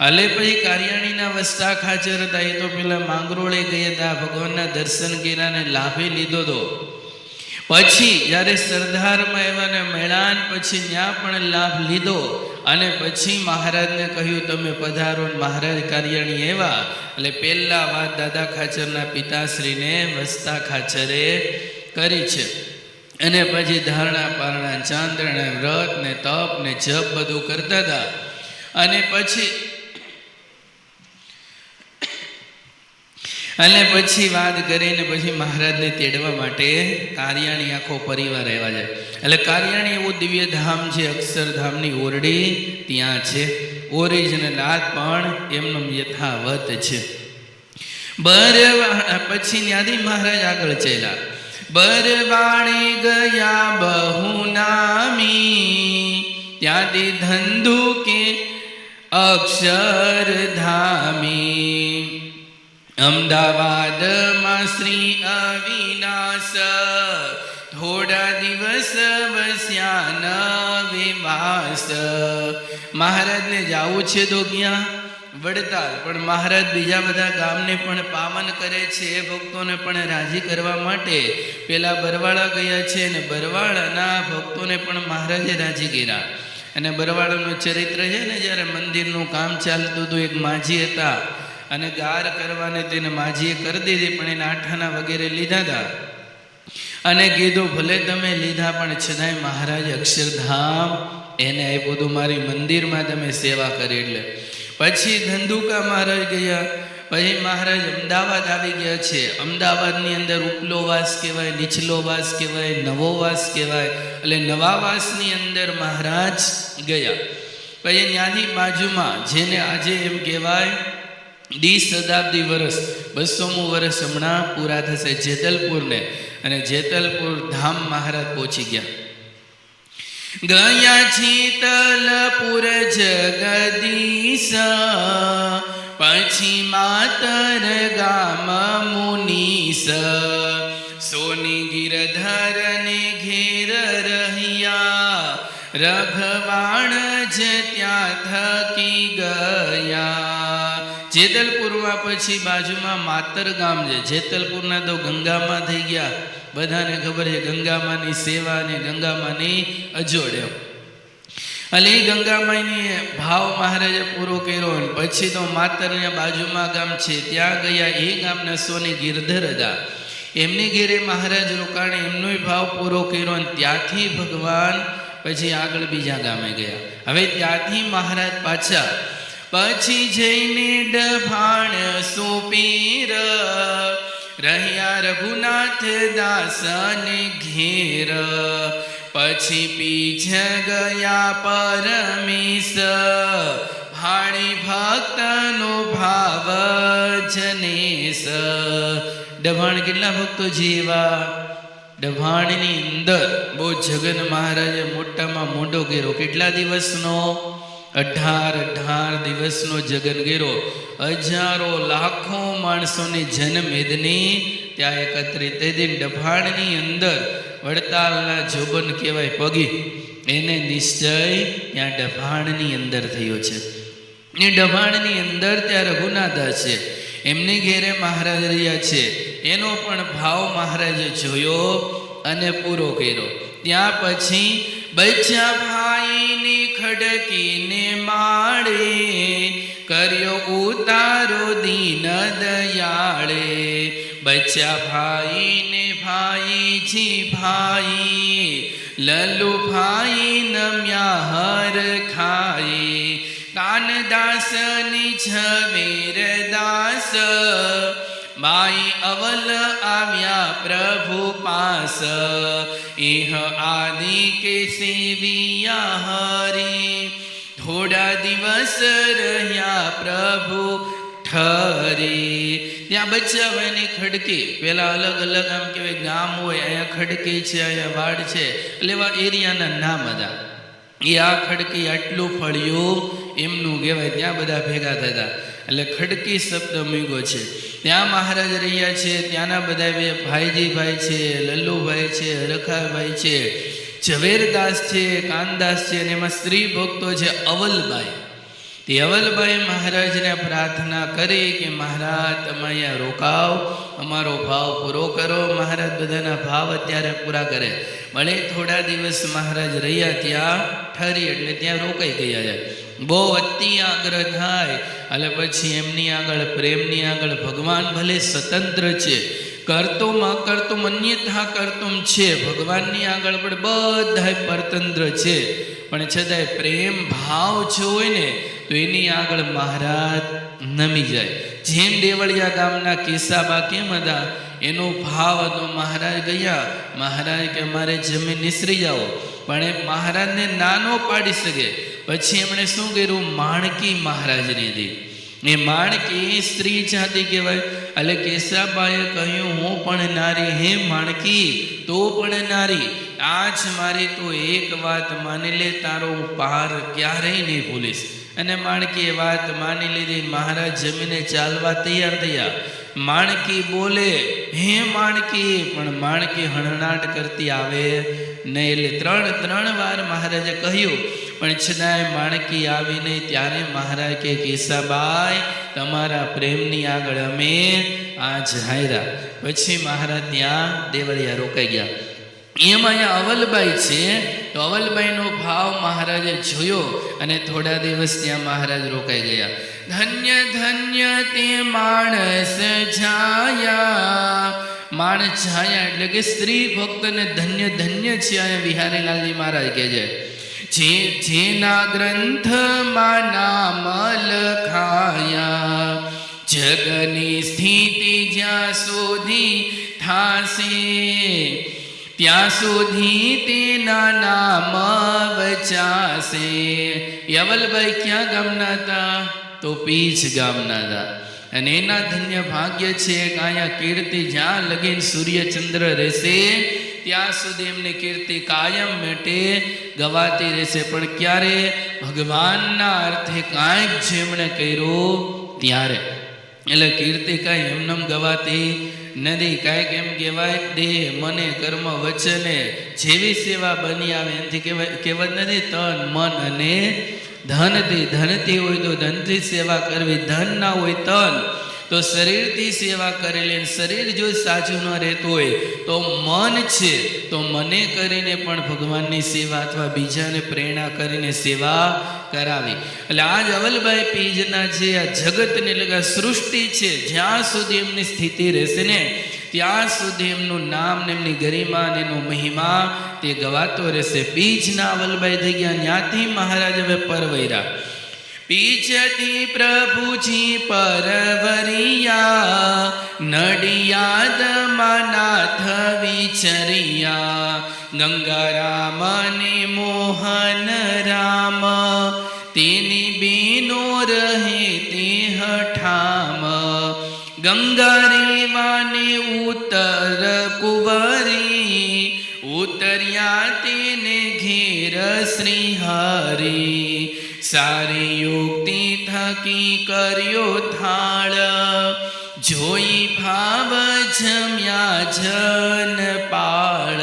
અલે પછી કારિયાણીના વસ્તા ખાચર હતા એ તો પેલા માંગરોળે ગયા હતા ભગવાનના દર્શન કર્યા ને લાભે લીધો તો. પછી જ્યારે સરદારમાં એવા ને મેળાન પછી ત્યાં પણ લાભ લીધો અને પછી મહારાજને કહ્યું, તમે પધારો મહારાજ કારિયાણી એવા એટલે પહેલા વાત દાદા ખાચરના પિતાશ્રીને વસ્તા ખાચરે કરી છે. અને પછી ધારણા પારણા, ચાંદ્રણા, વ્રત ને તપ ને જપ બધું કરતા હતા. અને પછી અને પછી વાત કરીને પછી મહારાજને તેડવા માટે કારિયાણી આખો પરિવાર રહેવા જાય એટલે કારિયાણી એવું દિવ્ય ધામ છે અક્ષરધામની ઓરડી ત્યાં છે. ઓરિજિનલ આજ પણ એમનો યથાવત છે. બરવા પછી ત્યાંથી મહારાજ આગળ ચેલા બરવાણી ગયા બહુ નામી, ત્યાંથી ધંધુ કે અક્ષરધામી અમદાવાદમાં શ્રી અવિનાશ. થોડા દિવસ વસ્યા વિવાસ. મહારાજને જાવું છે તો ક્યાં? વડતાલ. પણ મહારાજ બીજા બધા ગામને પણ પાવન કરે છે એ ભક્તોને પણ રાજી કરવા માટે. પેલા બરવાળા ગયા છે અને બરવાળાના ભક્તોને પણ મહારાજે રાજી કર્યા. અને બરવાળાનું ચરિત્ર છે ને, જ્યારે મંદિરનું કામ ચાલતું હતું, એક માજી હતા. અને ગાર કરવાને તેને માજીએ કરી દીધી, પણ એને આઠાના વગેરે લીધા હતા અને કીધું, ભલે તમે લીધા, પણ છતાંય મહારાજ અક્ષરધામ એને આપ્યું હતું મારી મંદિરમાં તમે સેવા કરી. એટલે પછી ધંધુકા મહારાજ ગયા. પછી મહારાજ અમદાવાદ આવી ગયા છે. અમદાવાદની અંદર ઉપલો વાસ કહેવાય, નીચલો વાસ કહેવાય, નવો વાસ કહેવાય. એટલે નવા વાસની અંદર મહારાજ ગયા. પછી ત્યાંની બાજુમાં જેને આજે એમ કહેવાય દી શતાબ્દી વર્ષ બસોમું વર્ષ હમણાં પૂરા થશે જેતલપુરને અને જેતલપુર ધામ મહારાજ પહોંચી ગયા. ગયા શીતલપુર જગદીશ, પછી માતર ગામ મુનીસ, સોની ગિરધર ને ઘેર રહ્યા રઘવાણ જ ત્યાં થકી ગયા જેતલપુરમાં પછી બાજુમાં માતર ગામ છે. જેતલપુરના તો ગંગામાં થઈ ગયા. બધાને ખબર છે ગંગામાની સેવા અને ગંગામાની અજોડ્યો. એટલે એ ગંગામાયની ભાવ મહારાજે પૂરો કર્યો અને પછી તો માતરના બાજુમાં ગામ છે. ત્યાં ગયા એ ગામના સોની ગિરધર હતા. એમની ઘેરે મહારાજ રોકાણે એમનોય ભાવ પૂરો કર્યો અને ત્યાંથી ભગવાન પછી આગળ બીજા ગામે ગયા. હવે ત્યાંથી મહારાજ પાછા પછી જઈને ડભાણ સુપીર. રહ્યા રઘુનાથ દાસને ઘેર. પછી પીછ ગયા પરમેશ. ભાણી ભક્તનો ભાવ જનેશ. ડભાણ કેટલા ભક્તો જેવા ડભાણની અંદર બહુ જગન મહારાજે મોટામાં મોટો ઘેરો કેટલા દિવસનો? અઢાર અઢાર દિવસનો જગન ઘેરો હજારો, લાખો માણસોની જનમેદની ત્યાં એકત્રિત હતી. ડભાણની અંદર વડતાલના જોબન કહેવાય પગી. એને નિશ્ચય ત્યાં ડભાણની અંદર થયો છે. એ ડભાણની અંદર ત્યાં રઘુનાથા છે. એમની ઘેરે મહારાજ રહ્યા છે. એનો પણ ભાવ મહારાજે જોયો અને પૂરો કર્યો. ત્યાં પછી બચ્યા ખડકીને માળે, કર્યો ઉતારો દીન દયાળે. બચ્ચા ભાઈને ભાઈજી ભાઈ, લલુ ભાઈ નમ્યા હર ખાઈ કાનદાસની ઝવેર દાસ માઈ અવલ આવ્યા પ્રભુ પાસ. એહ આદિ કે સેવિયા હરી. થોડા દિવસ રહ્યા પ્રભુ ઠરી. ત્યાં બચાવવાની ખડકી. પેલા અલગ અલગ આમ કહેવાય, ગામ હોય, અહીંયા ખડકી છે, અહીંયા વાડ છે. એટલે એવા એરિયાના નામ હતા. એ આ ખડકી આટલું ફળ્યું, એમનું કહેવાય ત્યાં બધા ભેગા થતા. એટલે ખડકી શબ્દ મૂક્યો છે. ત્યાં મહારાજ રહ્યા છે, ત્યાંના બધા બે ભાઈજીભાઈ છે, લલ્લુભાઈ છે રખાભાઈ છે, ઝવેરદાસ છે, કાનદાસ છે, અને એમાં સ્ત્રી ભક્તો છે અવલબાઈ તે મહારાજને પ્રાર્થના કરી કે મહારાજ, તમે અહીંયા રોકાવ, અમારો ભાવ પૂરો કરો. મહારાજ બધાના ભાવ અત્યારે પૂરા કરે. ભલે થોડા દિવસ મહારાજ રહ્યા ત્યાં ઠરી એટલે ત્યાં રોકાઈ ગયા છે. બહુ અતિ આગ્રહ થાય. એટલે પછી એમની આગળ, પ્રેમની આગળ ભગવાન ભલે સ્વતંત્ર છે. કરતોમાં કરતું અન્યથા કરતું છે. ભગવાનની આગળ પણ બધા પરતંત્ર છે. પણ છતાંય પ્રેમ, ભાવ જો હોય ને તો એની આગળ મહારાજ નમી જાય. જેમ દેવળિયા ગામના કેસાબા કેમ હતા? એનો ભાવ હતો, મહારાજ ગયા. મહારાજ કે અમારે જમીન નિસરી જાઓ. પણ એ મહારાજને નાનો પાડી શકે. પછી એમણે શું કર્યું? માણકી મહારાજને દી એ માણકી સ્ત્રી જાતિ કહેવાય. એટલે કેસાબાએ કહ્યું, હું પણ નારી હે માણકી, તો પણ નારી. આજ મારી તો એક વાત માની લે, તારો પાર ક્યારેય નહીં ભૂલીશ. અને માણકીએ વાત માની લીધી. મહારાજ જમીને ચાલવા તૈયાર થયા. માણકી બોલે, હે માણકી, પણ માણકી હણનાટ કરતી આવે નહીં. એટલે ત્રણ ત્રણ વાર મહારાજે કહ્યું, પણ છતાંય માણકી આવી નહીં. ત્યારે મહારાજ કે, કેસાબાઈ, તમારા પ્રેમની આગળ અમે આ જાહેરા પછી મહારાજ ત્યાં દેવળિયા રોકાઈ ગયા. એમાં અહીંયા અવલબાઈ છે તો ભાવ મહારાજે જોયો અને થોડા દિવસ ત્યાં મહારાજ રોકાઈ ગયા. ધન્ય ધન્ય તે માણસ છાયા માણસ છાયા એટલે કે સ્ત્રી ભક્તને ધન્ય ધન્ય છે અને વિહારીલાલજી મહારાજ કહે છે. જે જેના ગ્રંથમાં નામ લખાયા જગની સ્થિતિ જ્યાં સુધી થાશે ત્યાં સુધી તેના નામ વચાશે યવલભાઈ ક્યાં ગામના હતા તો પીછ ગામના હતા અને એના ધન્ય ભાગ્ય છે કે અહીંયા કીર્તિ જ્યાં લગીન સૂર્યચંદ્ર રહેશે ત્યાં સુધી એમની કીર્તિ કાયમ માટે ગવાતી રહેશે પણ ક્યારે ભગવાનના અર્થે કાંઈક જેમણે કર્યું ત્યારે એટલે કીર્તિ કાંઈ એમનેમ ગવાતી નથી કાંઈક એમ કહેવાય દેહ, મને કર્મ વચને જેવી સેવા બની આવે એનાથી કહેવાય, કહેવત નથી, તન, મન અને ધનથી ધનથી હોય તો ધનથી સેવા કરવી, ધન ના હોય તન. તો શરીરથી સેવા કરેલી શરીર જો સાચું ન રહેતું હોય, તો મન છે, તો મને કરીને પણ ભગવાનની સેવા અથવા બીજાને પ્રેરણા કરીને સેવા કરાવી. એટલે આજ અવલભાઈ પીજના જે આ જગતને લગા આ સૃષ્ટિ છે, જ્યાં સુધી એમની સ્થિતિ રહેશે ને, ત્યાં સુધી એમનું નામ ને એમની ગરિમા ને એનો મહિમા તે ગવાતો રહેશે. પીજના અવલભાઈ થઈ ગયા. ત્યાંથી મહારાજ હવે પરવૈરા. પીછથી પ્રભુજી પરવરિયા નડિયાદમાં નાથ વિચરિયા ગંગારામ ને મોહન રામ, તેની બેનો રહે તે હઠામ ગંગા રેવાને ઉત્તર કુંવરી, ઉતર્યા તેને ઘેર શ્રી હરી સારી યુક્તિ થકી કર્યો થાળ. જોઈ ભાવ જમ્યા જન પાળ.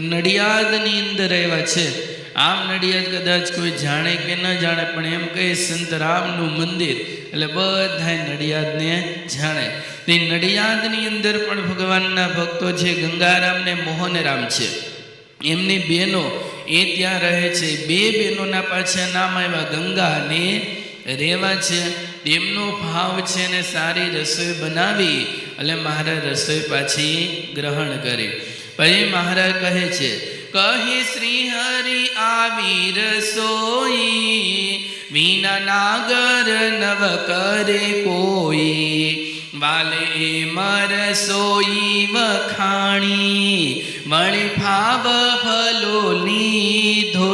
નડિયાદની અંદર એવા છે. આમ નડિયાદ કદાચ કોઈ જાણે કે ન જાણે, પણ એમ કહે સંત રામનું મંદિર. એટલે બધા નડિયાદને જાણે. તે નડિયાદની અંદર પણ ભગવાનના ભક્તો છે, ગંગારામ ને મોહનરામ છે. એમની બહેનો એ ત્યાં રહે છે. બે બહેનોના પાછા નામ આવ્યા ગંગા અને રેવા છે. તેમનો ભાવ છે ને સારી રસોઈ બનાવી. એટલે મહારાજ રસોઈ પાછી ગ્રહણ કરી. પછી મહારાજ કહે છે, કહે શ્રી હરિ આવી રસોઈ, વિના નાગર નવ કરે કોઈ. વાલે મરસોઈ વખાણી વળી ભાવ ફલો લીધો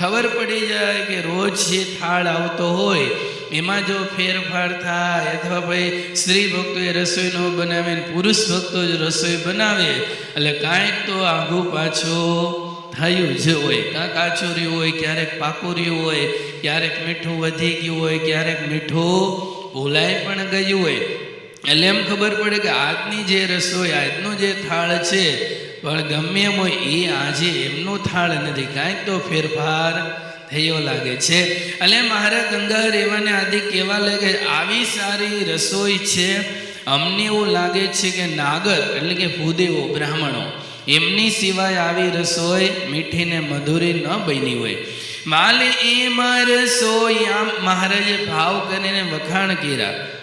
ખબર પડી જાય કે રોજ જે થાળ આવતો હોય, એમાં જો ફેરફાર થાય અથવા ભાઈ સ્ત્રી ભક્તોએ રસોઈ ન બનાવે પુરુષ ભક્તો જ રસોઈ બનાવે, એટલે કાંઈક તો આઘું પાછું થયું જ હોય. કાં કાચું હોય, ક્યારેક પાકું રહ્યું હોય, ક્યારેક મીઠું વધી ગયું હોય, ક્યારેક મીઠું ભૂલાઈ પણ ગયું હોય. એટલે એમ ખબર પડે કે આજની જે રસોઈ, આજનો જે થાળ છે, પણ ગમે એમ હોય એ આજે એમનો થાળ નથી. કાંઈક તો ફેરફાર થયો લાગે છે. એટલે મારા ગંગા રેવાને આદિ કહેવા લાગે આવી સારી રસોઈ છે. અમને એવું લાગે છે કે નાગર, એટલે કે ભૂદેવો, બ્રાહ્મણો, એમની સિવાય આવી રસોઈ મીઠી ને મધુરી ન બની હોય. માલે એ મારસોઈ આમ મહારાજે ભાવ કરીને વખાણ કર્યા.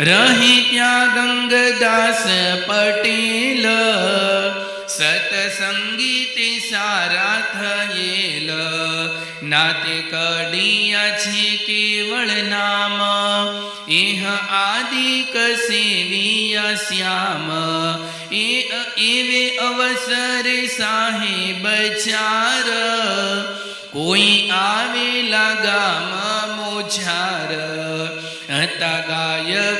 રહી ત્યાં ગંગદાસ પટેલ, સતસંગીતે સારા થયેલ. નાતે કડિયા છે કેવળ નામ, એહ આદિક સેવિયા શ્યામ. એ એવે અવસરે સાહેબ ચાર. કોઈ આવેલા ગામ મોછાર હતા ગાયક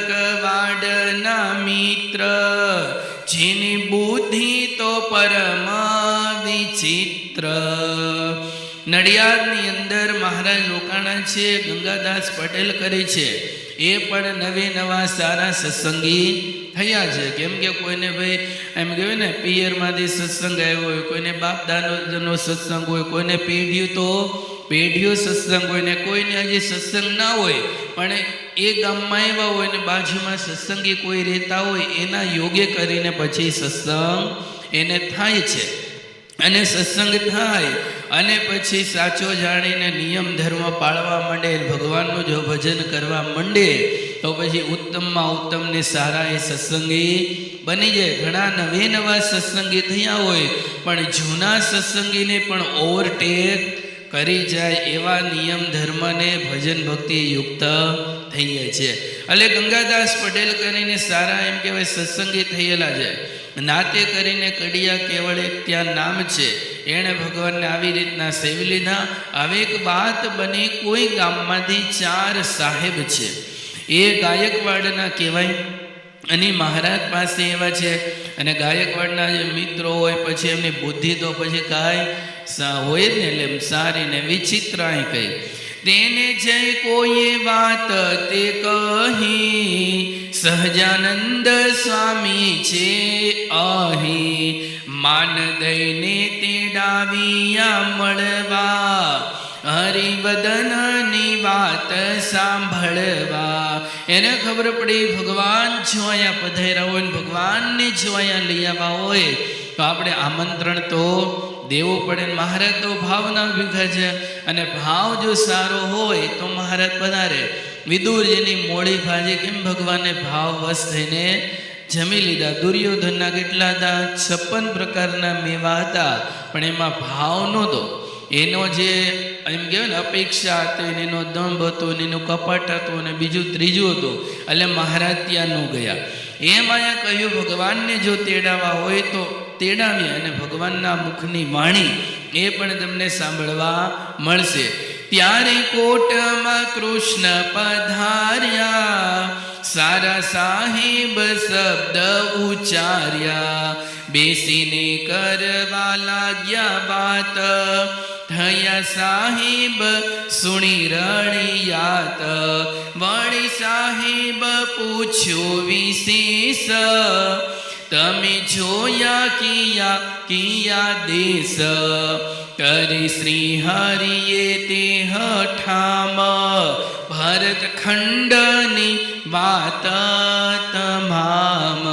નડિયાદની અંદર મહારાજ રોકાણા છે, ગંગાદાસ પટેલ કરે છે. એ પણ નવે નવા સારા સત્સંગી થયા છે. કેમ કે કોઈને ભાઈ, એમ કહેવાય ને, પિયરમાંથી સત્સંગ આવ્યો હોય, કોઈને બાપ દાદાનો સત્સંગ હોય, કોઈને પેઢ્યું તો પેઢીઓ સત્સંગ હોય ને કોઈને હજી સત્સંગ ના હોય, પણ એ ગામમાં આવ્યા હોય ને બાજુમાં સત્સંગી કોઈ રહેતા હોય, એના યોગે કરીને પછી સત્સંગ એને થાય છે. અને સત્સંગ થાય અને પછી સાચો જાણીને નિયમ ધર્મ પાળવા માંડે, ભગવાનનું જો ભજન કરવા માંડે, તો પછી ઉત્તમમાં ઉત્તમ ને સારા એ સત્સંગી બની જાય. ઘણા નવે નવા સત્સંગી થયા હોય, પણ જૂના સત્સંગીને પણ ઓવરટેક કરી જાય એવા નિયમ ધર્મને ભજન ભક્તિ યુક્ત થઈ જાય છે. એટલે ગંગાદાસ પટેલ કરીને સારા એમ કહેવાય સત્સંગી થયેલા છે. નાતે કરીને કડિયા કેવળ એક ત્યાં નામ છે. એણે ભગવાનને આવી રીતના સેવી લીધા. હવે એક વાત બની, કોઈ ગામમાંથી ચાર સાહેબ છે. એ ગાયકવાડના કહેવાય અને મહારાજ પાસે એવા છે અને ગાયકવાડના જે મિત્રો હોય, પછી એમની બુદ્ધિ તો પછી કાંઈ સા- હોય જ ને એટલે સારી ને વિચિત્ર કહી. તેને જય કોઈ વાત તે કહી, સહજાનંદ સ્વામી છે અહીં. માન દઈને તે ડાવિયા મળવા. હરિવદનની વાત સાંભળવા. એને ખબર પડી, ભગવાન જો અહીંયા પધાર્યા હોય ને ભગવાનને જો લઈ આવ્યા હોય, તો આપણે આમંત્રણ તો દેવું પડે ને મહારાજ તો ભાવના ભેગા છે. અને ભાવ જો સારો હોય તો મહારાજ પધારે. વિદુરજીની મોડી ભાજી કેમ ભગવાને ભાવ વશ થઈને જમી લીધા? દુર્યોધનના કેટલા હતા છપ્પન પ્રકારના મેવા હતા, પણ એમાં ભાવ નહોતો. એનો જે, એમ કહેવાય ને, અપેક્ષા હતી ને એનો દંભ હતો ને એનું કપટ હતું ને બીજું ત્રીજું હતું, એટલે મહારાજ ત્યાં ન ગયા. એમ અહીંયા કહ્યું, ભગવાનને જો તેડાવા હોય તો તેડાવીએ. અને ભગવાનના મુખની વાણી એ પણ તમને સાંભળવા મળશે. ત્યારે કોટમાં કૃષ્ણ પધાર્યા, સારા સાહેબ શબ્દ ઉચ્ચાર્યા, બેસીને કરવા લાગ્યા વાત. સાહેબ, સુણી રણિયાત વળી સાહેબ પૂછ્યો વિશેષ. તમે જોયા કિયા કિયા દેશ? કરી શ્રી હરિએ તે હઠામ ભરત ખંડની વાત તમામ.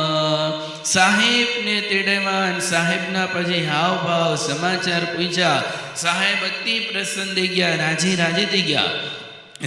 સાહેબને તેડવાન સાહેબના પછી હાવ ભાવ સમાચાર પૂછ્યા. સાહેબ, અતિ પ્રસન્ન થઈ ગયા, રાજી રાજી થઈ ગયા.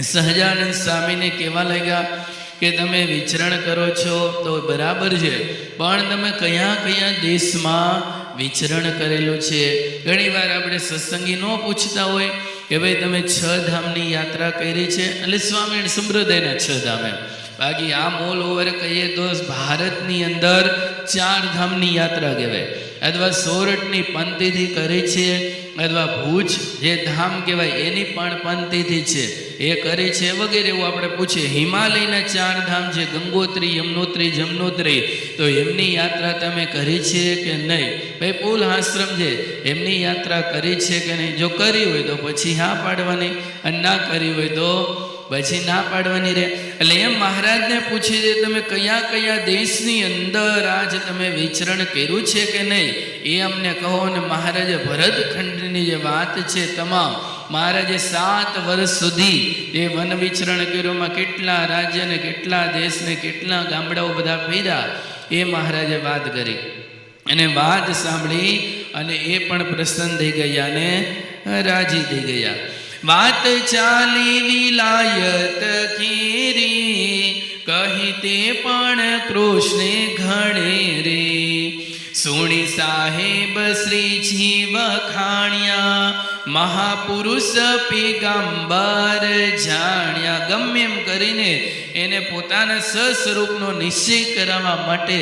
સહજાનંદ સ્વામીને કહેવા લાગ્યા કે, તમે વિચરણ કરો છો તો બરાબર છે, પણ તમે કયા કયા દેશમાં વિચરણ કરેલું છે? ઘણીવાર આપણે સત્સંગી ન પૂછતા હોય કે, ભાઈ, તમે છ ધામની યાત્રા કરી છે? એટલે સ્વામિનારાયણ સંપ્રદાયના છ ધામ એમ. બાકી આમ ઓલ ઓવર કહીએ તો ભારતની અંદર ચાર ધામની યાત્રા કહેવાય. અથવા સોરઠની પંક્તિથી કરે છે, અથવા ભુજ જે ધામ કહેવાય એની પણ પંક્તિથી છે. એ કરે છે વગેરે એવું આપણે પૂછીએ. હિમાલયના ચાર ધામ છે, ગંગોત્રી, યમનોત્રી, જમનોત્રી. તો એમની યાત્રા તમે કરી છે કે નહીં? ભાઈ પુલ આશ્રમ છે. એમની યાત્રા કરી છે કે નહીં? જો કરી હોય તો પછી હા પાડવાની. અને ના કરી હોય તો પછી ના પાડવાની રહે એટલે એમ મહારાજને પૂછે છે, તમે કયા કયા દેશની અંદર આજ તમે વિચરણ કર્યું છે કે નહીં? એ અમને કહો ને મહારાજે ભરતખંડની જે વાત છે તમામ મહારાજે સાત વર્ષ સુધી એ વન વિચરણ કર્યુંમાં કેટલા રાજ્યને કેટલા દેશને કેટલા ગામડાઓ બધા ફર્યા? એ મહારાજે વાત કરી. અને વાત સાંભળી અને એ પણ પ્રસન્ન થઈ ગયા અને રાજી થઈ ગયા. વાત ચાલી વિલાયત ખીરી કહી તે પણ કૃષ્ણે ઘણે રે. સુણી સાહેબ શ્રીજી વખાણ્યા મહાપુરુષ પેગંબર જાણ્યા. ગમે એમ કરીને એને પોતાના સસ્વરૂપનો નિશ્ચય કરાવવા માટે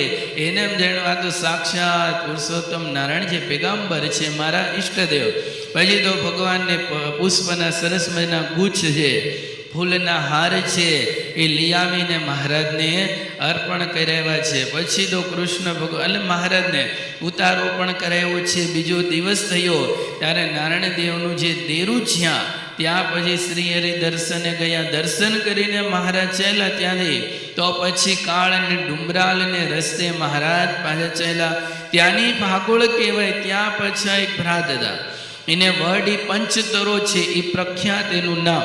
એને એમ જાણવા તો સાક્ષાત પુરુષોત્તમ નારાયણ જે પેગાંબર છે, મારા ઈષ્ટદેવ. પછી તો ભગવાનને પુષ્પના સરસ મજાના ગુચ્છ છે. ફૂલના હાર છે એ લઈ મહારાજને અર્પણ કરાવ્યા છે. પછી તો કૃષ્ણ ભગવાન મહારાજને ઉતારો પણ કરાવ્યો છે. બીજો દિવસ થયો ત્યારે નારાયણ દેવનું જે દેરું જ્યાં, ત્યાં પછી શ્રી હરિ દર્શને ગયા. દર્શન કરીને મહારાજ ચાલ્યા ત્યાંથી તો પછી કાળ અને ડુમરાલને રસ્તે મહારાજ પાછા ચાલ્યા. ત્યાંની ભાગોળ કહેવાય, ત્યાં પછી એક ભ્રાત હતા. એને વડી પંચતરો છે, એ પ્રખ્યાત એનું નામ.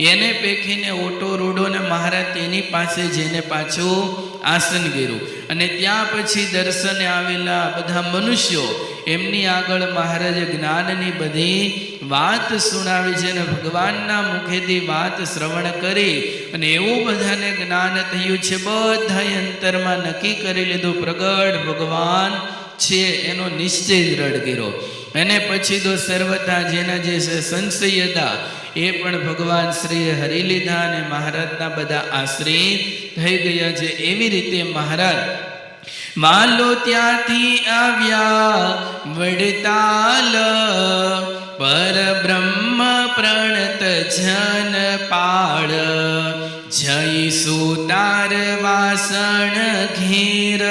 એને પેખીને ઓટો રૂડો ને મહારાજ તેની પાસે જઈને પાછું આસન કર્યું. અને ત્યાં પછી દર્શને આવેલા બધા મનુષ્યો એમની આગળ મહારાજે જ્ઞાનની બધી વાત સુણાવી છે અને ભગવાનના મુખેથી વાત શ્રવણ કરી અને એવું બધાને જ્ઞાન થયું છે બધા અંતરમાં નક્કી કરી લીધું, પ્રગટ ભગવાન છે, એનો નિશ્ચય દ્રઢ કર્યો. અને પછી તો સર્વતા જેના જે છે સંશય હતા એ પણ ભગવાન શ્રી હરી લીધા અને મહારાજના બધા આશ્રિત થઈ ગયા છે. એવી રીતે મહારાજ માલો ત્યાંથી આવ્યા વડતાલ, પર બ્રહ્મ પ્રણત જન પાળ જય સુતાર વાસણ ઘેર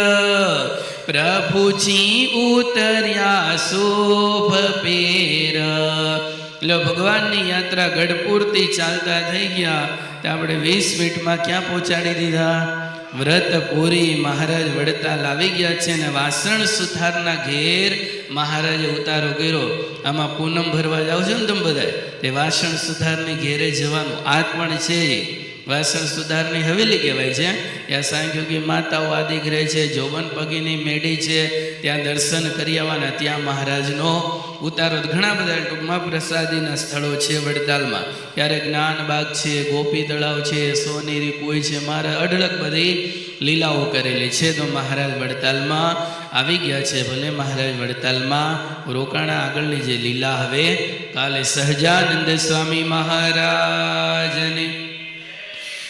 પ્રભુજી ઉતર્યા શોભ પેર. એટલે ભગવાનની યાત્રા ગઢપુરથી ચાલતા થઈ ગયા તો આપણે વીસ મિનિટમાં ક્યાં પહોંચાડી દીધા? વ્રત પૂરી મહારાજ વડતાલ આવી ગયા છે અને વાસણ સુથારના ઘેર મહારાજે ઉતારો કર્યો. આમાં પૂનમ ભરવા જાવ છો ને તમે બધા તે વાસણ સુથારની ઘેરે જવાનું આ પણ છે. વાસણ સુધારની હવેલી કહેવાય છે. ત્યાં સાંખ્યોગી માતાઓ આદિક રહે છે, જોબન પગીની મેડી છે, ત્યાં દર્શન કરી આવવાના. ત્યાં મહારાજનો ઉતારો ઘણા બધા ટૂંકમાં પ્રસાદીના સ્થળો છે વડતાલમાં. ત્યારે જ્ઞાનબાગ છે, ગોપી તળાવ છે, સોનેરી કોઈ છે, મારા અઢળક બધી લીલાઓ કરેલી છે. તો મહારાજ વડતાલમાં આવી ગયા છે. ભલે મહારાજ વડતાલમાં રોકાણા આગળની જે લીલા હવે, કાલે સહજાનંદ સ્વામી મહારાજની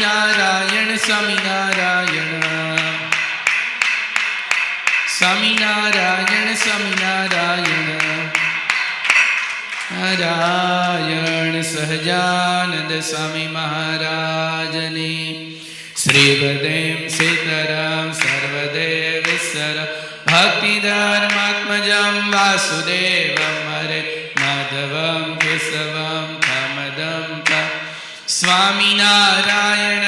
સ્વામિનારાયણ સ્વામિનારાયણ. સ્વામિનારાયણ સ્વામિનારાયણ. નારાયણ સહજાનંદ સ્વામી મહારાજની. શ્રીવદેમ સીતરામ સર્વદેવ સર ભક્તિધર્માત્મજમ વાસુદેવમ હરે സ്വാമിനാരായണ